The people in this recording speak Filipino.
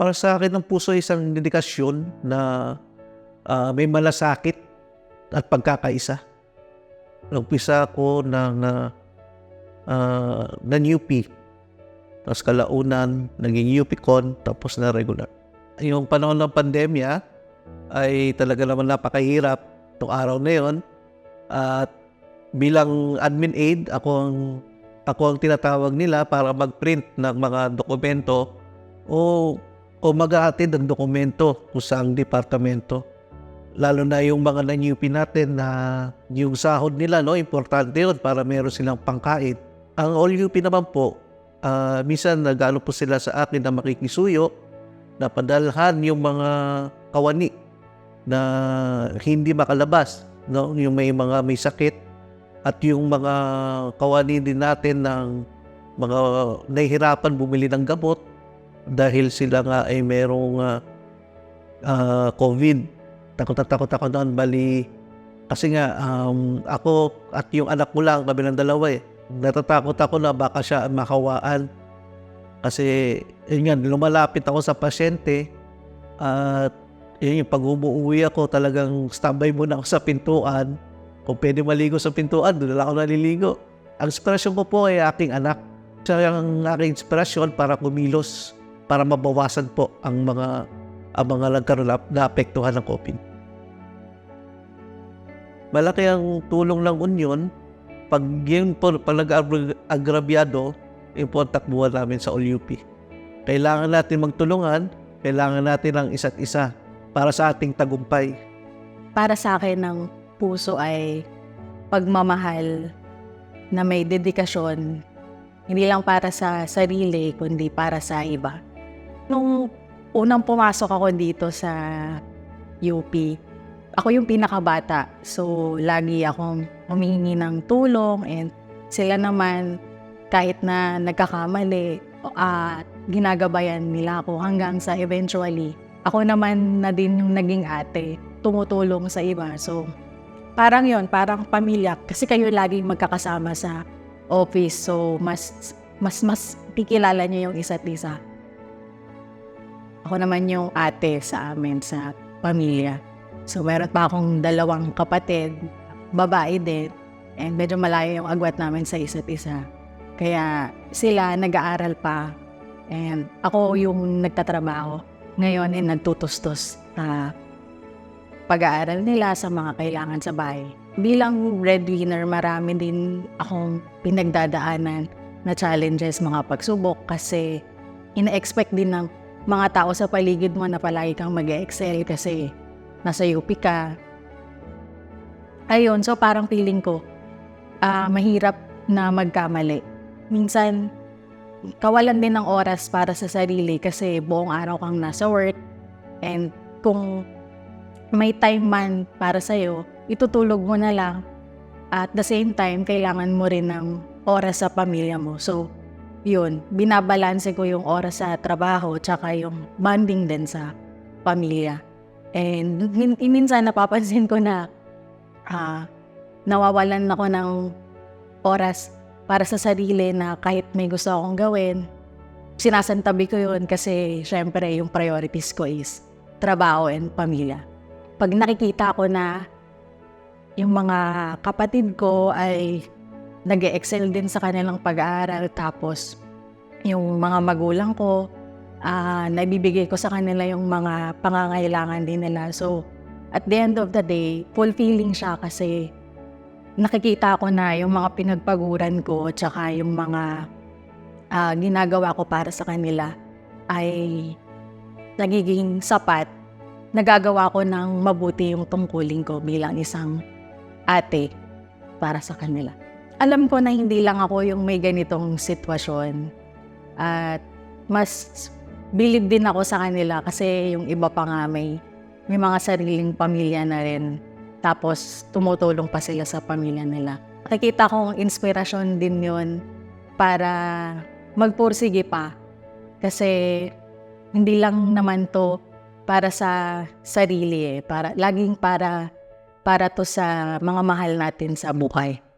Para sa akin, ang puso isang dedikasyon na ah, may malasakit at pagkakaisa. Nagpisa ako ng uh, ng UP. Tapos kalaunan, naging UP Con, tapos na regular. Yung panahon ng pandemya ay talaga naman napakahirap itong araw na yon. At bilang admin aid, ako ang, ako ang tinatawag nila para mag-print ng mga dokumento o, o mag-aatid ng dokumento kung saang departamento. Lalo na yung mga na-UP natin na yung sahod nila, no, importante yun para meron silang pangkain. Ang all UP naman po, ah, minsan nagano po sila sa akin na makikisuyo na padalhan yung mga kawani na hindi makalabas, no? yung may mga may sakit at yung mga kawani din natin ng mga nahihirapan bumili ng gamot dahil sila nga ay merong ah, ah, COVID. Takot na takot ako noon, bali kasi nga um, ako at yung anak ko lang, kami ng dalawa eh. Natatakot ako na baka siya makawaan. Kasi yun nga, lumalapit ako sa pasyente at yun yung pag umuwi ako talagang standby muna ako sa pintuan. Kung pwede maligo sa pintuan, doon lang ako naliligo. Ang inspirasyon ko po ay aking anak. Siya ang aking inspirasyon para kumilos, para mabawasan po ang mga ang mga nagkaroon na naapektuhan ng COVID. Malaki ang tulong ng union pag yun po, pag nag-agrabyado, yun po namin sa UP. Kailangan natin magtulungan, kailangan natin ang isa't isa para sa ating tagumpay. Para sa akin, ng puso ay pagmamahal na may dedikasyon, hindi lang para sa sarili, kundi para sa iba. Nung unang pumasok ako dito sa UP, ako yung pinakabata. So, lagi akong humihingi ng tulong and sila naman, kahit na nagkakamali, at ginagabayan nila ako hanggang sa eventually, ako naman na din yung naging ate, tumutulong sa iba. So, parang yon parang pamilya. Kasi kayo laging magkakasama sa office. So, mas, mas, mas kikilala niyo yung isa't isa. Ako naman yung ate sa amin, sa pamilya. So, meron pa akong dalawang kapatid, babae din, and medyo malayo yung agwat namin sa isa't isa. Kaya sila nag-aaral pa, and ako yung nagtatrabaho. Ngayon, ay nagtutustos sa pag-aaral nila sa mga kailangan sa bahay. Bilang breadwinner, marami din akong pinagdadaanan na challenges, mga pagsubok kasi ina-expect din ng mga tao sa paligid mo na palagi kang mag excel kasi nasa UP ka. Ayun, so parang feeling ko, ah mahirap na magkamali. Minsan, kawalan din ng oras para sa sarili kasi buong araw kang nasa work and kung may time man para sa'yo, itutulog mo na lang. At the same time, kailangan mo rin ng oras sa pamilya mo. So, yun, binabalanse ko yung oras sa trabaho tsaka yung bonding din sa pamilya. And min- minsan napapansin ko na ah, nawawalan ako ng oras para sa sarili na kahit may gusto akong gawin, sinasantabi ko yun kasi syempre yung priorities ko is trabaho and pamilya. Pag nakikita ko na yung mga kapatid ko ay nag excel din sa kanilang pag-aaral tapos yung mga magulang ko ah naibibigay ko sa kanila yung mga pangangailangan din nila. So, at the end of the day, fulfilling siya kasi nakikita ko na yung mga pinagpaguran ko tsaka yung mga ah, ginagawa ko para sa kanila ay nagiging sapat. Nagagawa ko ng mabuti yung tungkulin ko bilang isang ate para sa kanila. Alam ko na hindi lang ako yung may ganitong sitwasyon at mas bilib din ako sa kanila kasi yung iba pa nga may, may mga sariling pamilya na rin. Tapos tumutulong pa sila sa pamilya nila. Nakikita kong inspirasyon din yun para magpursige pa. Kasi hindi lang naman to para sa sarili eh. Para, laging para, para to sa mga mahal natin sa buhay.